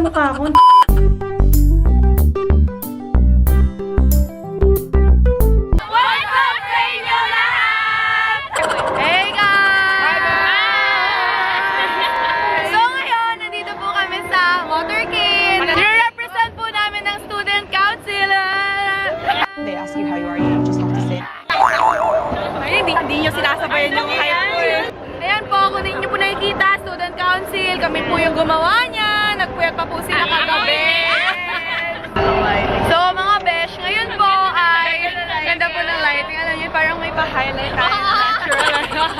sa mukha ko. What's up sa inyo lahat? Hey guys! So ngayon, nandito po kami sa Motorcade. Nire-represent po namin ng Student Council. They ask you how you are, you just have to say. Ay, hindi, hindi nyo sinasabayan yung hype ko eh. Ayan po, kung hindi nyo po nakikita, Student Council, kami po yung gumawa sila kagabi. So mga besh, ngayon po ay ganda po ng lighting. Alam niyo, parang may pa-highlight tayo na natural.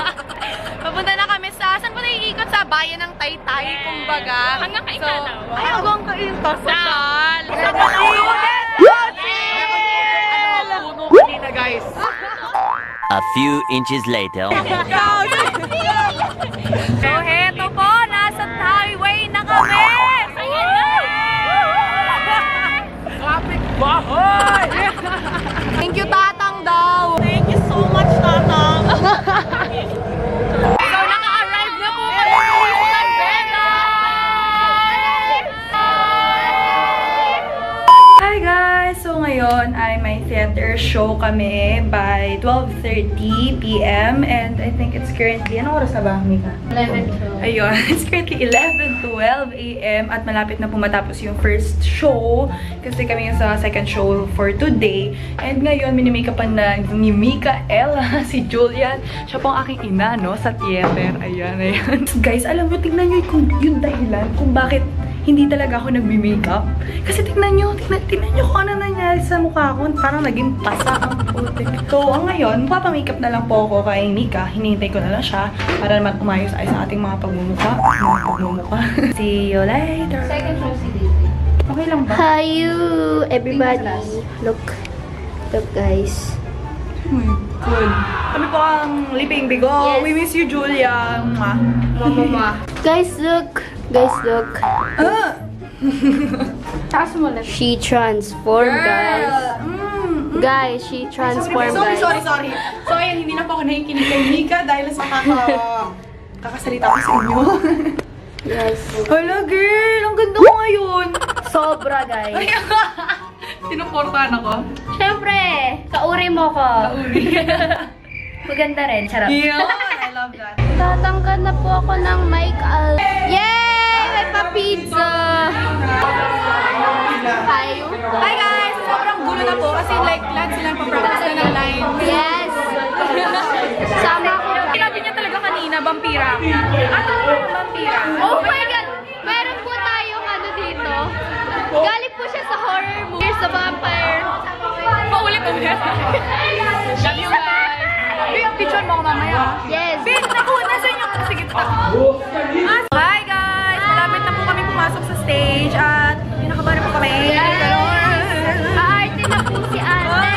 Papunta na kami sa, saan po naiikot? Sa bayan ng Taytay, kumbaga. Hanggang kay so, Ay, hanggang kay Tasal. Sa Student guys. A few inches later. So, Vỏ. Show kami by 12.30pm and I think it's currently, anong oras na ba, Mika? 11.12. Ayun, it's currently 11.12 a.m. at malapit na po matapos yung first show kasi kami yung sa second show for today. And ngayon, minimikapan na ni Mika Ella, si Julian. Siya po ang aking ina, no, sa theater. Ayan, ayan. Guys, alam mo, tignan nyo kung yung dahilan kung bakit hindi talaga ako nagme-makeup. Kasi tignan nyo, tignan, tignan nyo kung ano nangyari sa mukha ko. Parang naging pasa ang putik. So, ang ngayon, papamakeup na lang po ako kay Mika. Hinihintay ko na lang siya para naman umayos ay sa ating mga pagmumukha. Mga pagmumukha. See you later. Second show si Okay lang ba? Hi you everybody. Look. Look guys. Oh my God. Kami po ang Liping Bigo. Yes. We miss you, Julia. Mwah. Mama. Guys look. Guys look. ah! She transformed guys. Mm. Guys, she transformed Sorry, guys. sorry, sorry. So, ayan, hindi na po ako nakikinig kay Mika dahil sa kaka... kakasalita ko sa inyo. Yes. Hala, girl! Ang ganda ko ngayon! Sobra guys. Sinuportahan ako. Syempre, kauri mo ko. Maganda rin, charot. Yeah, I love that. Tatangkad na po ako ng mic al. Yay! May pa-pizza! Hi. Hi guys! Sobrang gulo na po kasi like lahat sila pa-practice na ng line. Yes! Sama ko. Sinabi niya talaga kanina, vampira. Ano yung vampira? Oh my God! Meron po tayong ano dito. Galing po siya sa horror movie. Here's the vampire. Paulit-ulit. Love you guys. Bin, picture mo ako mamaya. Yes. Bin, naku, nasa inyo. Sige, ta. Ah, Hi guys! Stage at pinakabahan na po kami. Aarte na po si ate.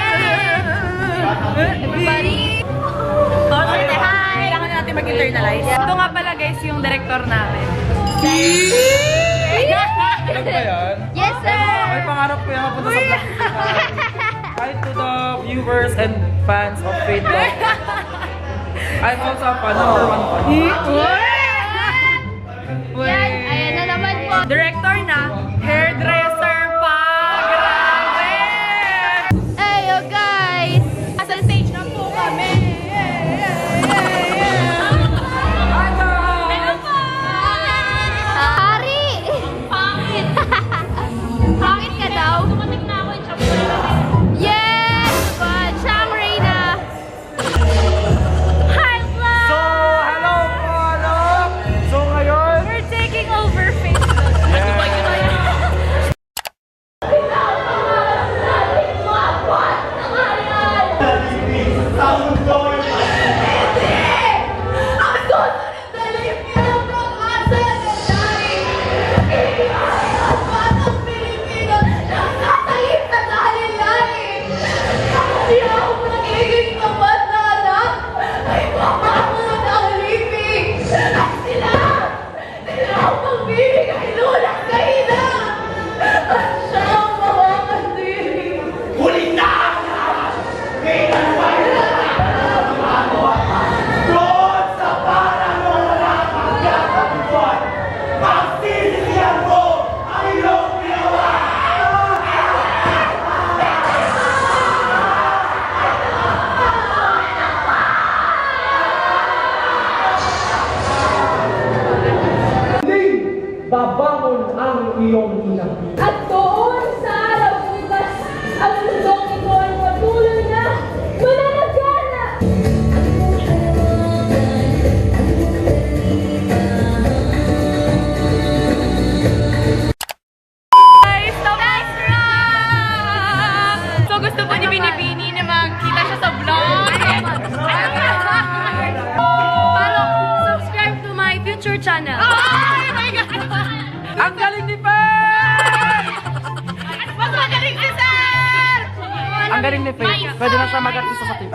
Everybody. Ate, hi! Kailangan natin mag-internalize. Ito nga pala guys yung director namin. Alam ba yan? Yes, sir. May pangarap ko yung mapunta sa Pilipinas. Hi to the viewers and fans of Fate Love. I'm also a fan, number one fan. Director na,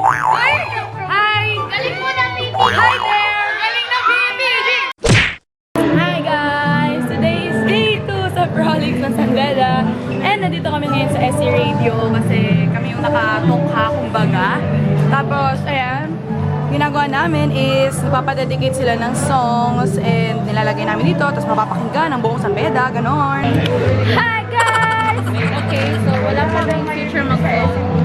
Hi! Galing mo na, Bibi! Hi there! Galing na, Bibi! Hi guys! Today is day 2 sa Frolics ng Sandela. And nandito kami ngayon sa SC Radio kasi kami yung nakatungha kumbaga. Tapos, ayan, ginagawa namin is napapadedicate sila ng songs and nilalagay namin dito tapos mapapakinggan ng buong Sambeda, ganon. Hi, guys! Okay, so wala pa rin future mag-SC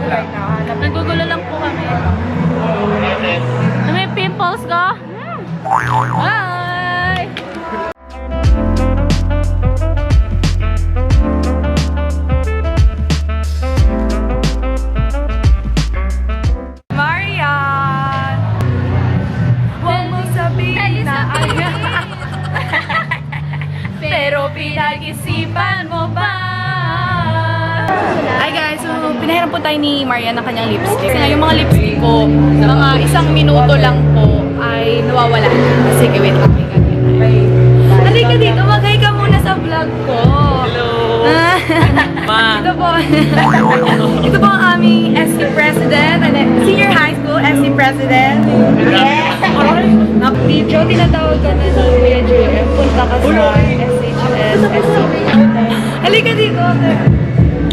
pinahiram po tayo ni Marian ng kanyang lipstick. Kasi nga yung mga lipstick ko, mga isang minuto lang po ay nawawala na. Sige, wait lang. Halika dito, mag-hi ka muna sa vlog ko. Hello! Ah. Ma! Ito po. Ito po ang aming SC President, and then Senior High School SC President. Yeah! Video, tinatawag ka na ng Kuya JM. Punta ka sa SHS, SC. Halika dito.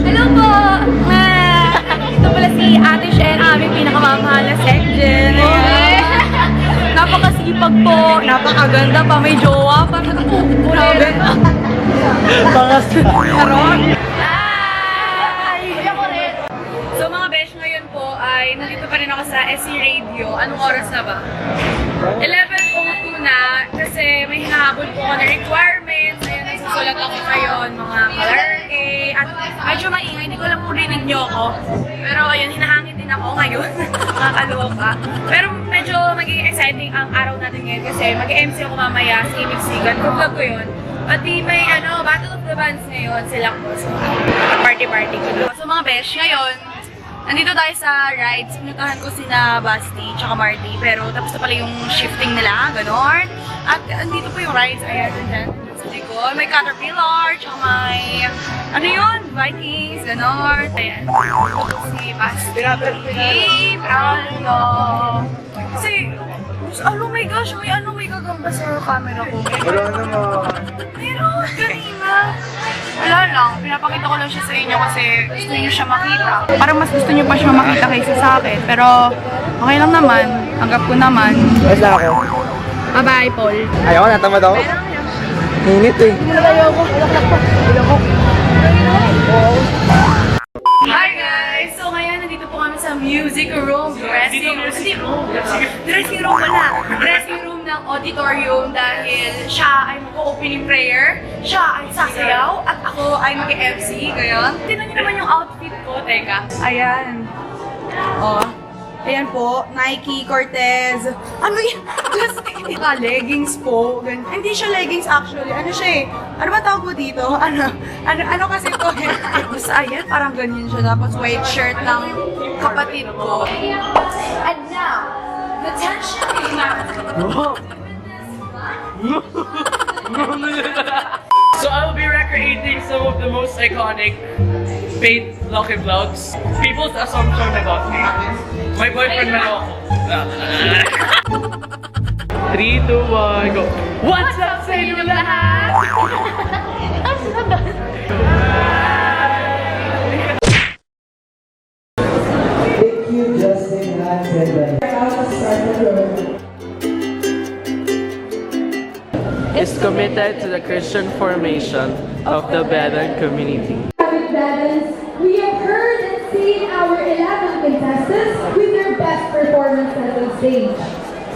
Hello po! Si Ate Shen, aming pinakamamahal na section. Napakasipag po, napakaganda pa, may jowa pa. Grabe. Karon? Hi! So mga besh, ngayon po ay nandito pa rin ako sa SC Radio. Anong oras na ba? 11.02 na kasi may hinahabol po ako na requirements. Niyo ako. Pero ayun, hinahangin din ako ngayon. Nakakaloka. Pero medyo magiging exciting ang araw natin ngayon kasi mag-MC ako mamaya sa Imig Sigan. Vlog ko yun. Pati may ano, Battle of the Bands ngayon, sila ko. So, party-party ko. So mga besh, ngayon, nandito tayo sa rides. Pinuntahan ko sina Basti tsaka Marty. Pero tapos na pala yung shifting nila, ganon. At andito po yung rides. Ayan, dyan. Likod. May Caterpillar, tsaka may, ano yun? Vikings, ganon. Ayan. Si Basti. Gabe, ano. Kasi, oh my gosh, may ano, may gagamba sa camera ko. Wala naman. Meron, kanina. Wala lang, pinapakita ko lang siya sa inyo kasi gusto niyo siya makita. Parang mas gusto niyo pa siya makita kaysa sa akin. Pero, okay lang naman. Tanggap ko naman. Lang ako. Bye-bye, Paul. Ayaw, natamad ako. Init eh. Hi guys! So ngayon, nandito po kami sa music room, dressing room, hindi room, dressing room wala, dressing room ng auditorium dahil siya ay mag-opening prayer, siya ay sasayaw, at ako ay mag-MC, gayon. Tignan niyo naman yung outfit ko, teka. Ayan. Oh. Ayan po, Nike, Cortez. Ano yan? Just, ah, leggings po. Gan- Hindi siya leggings actually. Ano siya eh? Ano ba tawag mo dito? Ano? Ano, ano kasi to eh? Basta ayan, parang ganyan siya. Tapos white shirt ng kapatid ko. And now, the tension is. So I'll be recreating some of the most iconic paid Lucky Vlogs. People's assumption about me. My boyfriend man ako. 3, 2, 1, go. What's up sa inyo lahat? is committed to the Christian formation of the Bedan community. Seen our 11 contestants with their best performances on stage.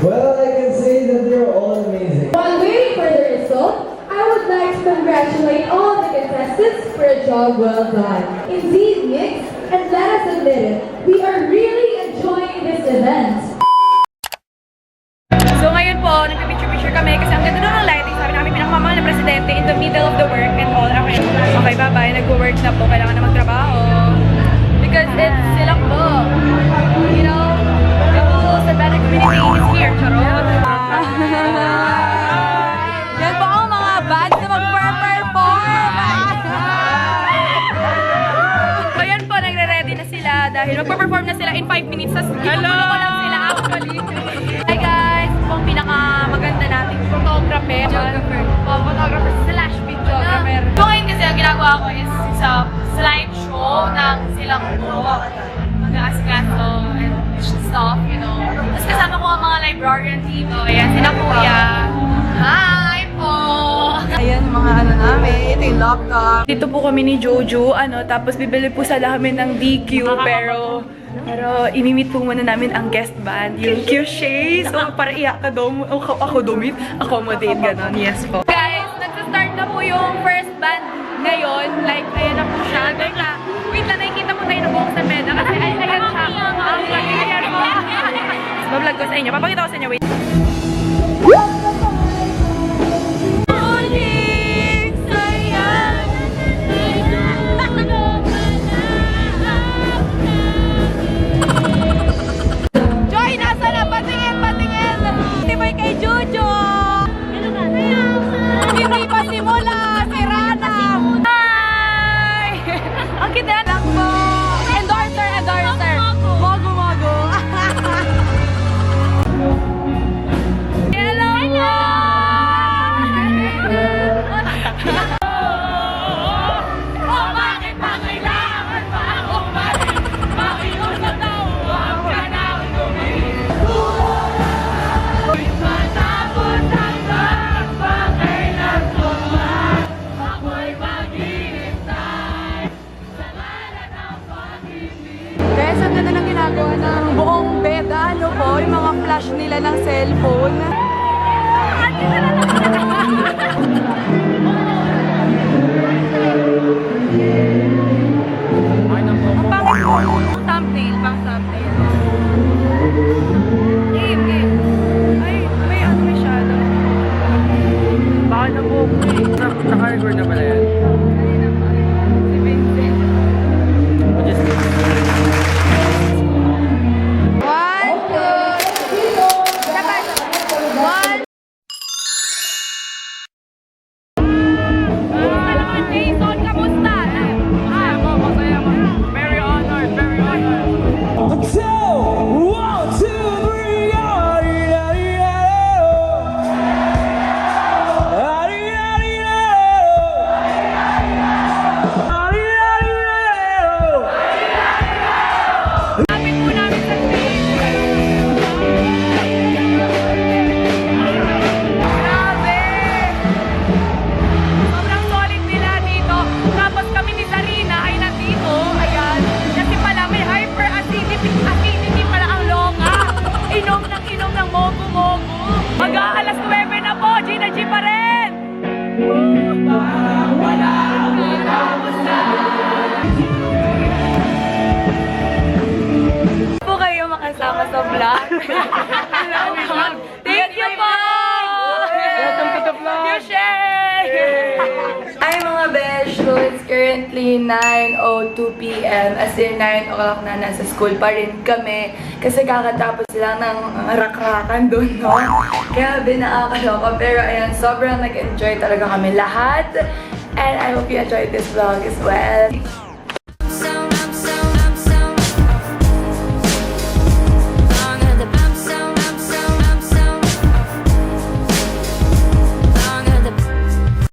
Well, I can say that they're all amazing. While waiting for the result, I would like to congratulate all the contestants for a job well done. Indeed, Mix, and let us admit it, we are really enjoying this event. So ngayon po, nagpipicture-picture kami kasi ang ganda ng lighting. Sabi namin pinakamamahal na presidente in the middle of the work and all. Okay, okay bye-bye. Nag-work na po. Kailangan na magtrabaho because it's Silakbo. You know, the whole Sabana community is here, charo. Yan po ang mga bands na mag-perform! so yan po, nagre-ready na sila dahil magperform na sila in 5 minutes. Tapos kinukulo ko lang sila actually. Hi guys! Ito ang pinakamaganda natin. Photographer. Photographer. Oh, photographer slash videographer. So ngayon kasi ang ginagawa ko is sa slide ng silang pro. Mag-aasikaso and stuff, you know. Tapos kasama ko ang mga librarian team. So, ayan, sila kuya. Hi po! Ayan, mga ano namin. Ito yung laptop. Dito po kami ni Jojo, ano, tapos bibili po sa namin ng DQ, pero pero imimit po muna namin ang guest band, yung Q-Shade. So, para i-accommodate, ako, accommodate, accommodate, ganon. Yes po. Guys, nagsa-start na po yung first band ngayon. Like, ayan na po siya. Wait lang, wait lang, nakikita po tayo na buhok sa bed. Kasi, ay, ayan siya. Ang laki, ayan po. Bablog ko sa inyo. Papakita ko sa inyo, wait. Thank you po! Welcome to the vlog! You share! Hi mga besh! So it's currently 9.02 p.m. As in 9 o'clock na nasa school pa rin kami. Kasi kakatapos lang ng rakrakan doon, no? Kaya binakakaloka. Pero ayan, sobrang nag-enjoy talaga kami lahat. And I hope you enjoyed this vlog as well.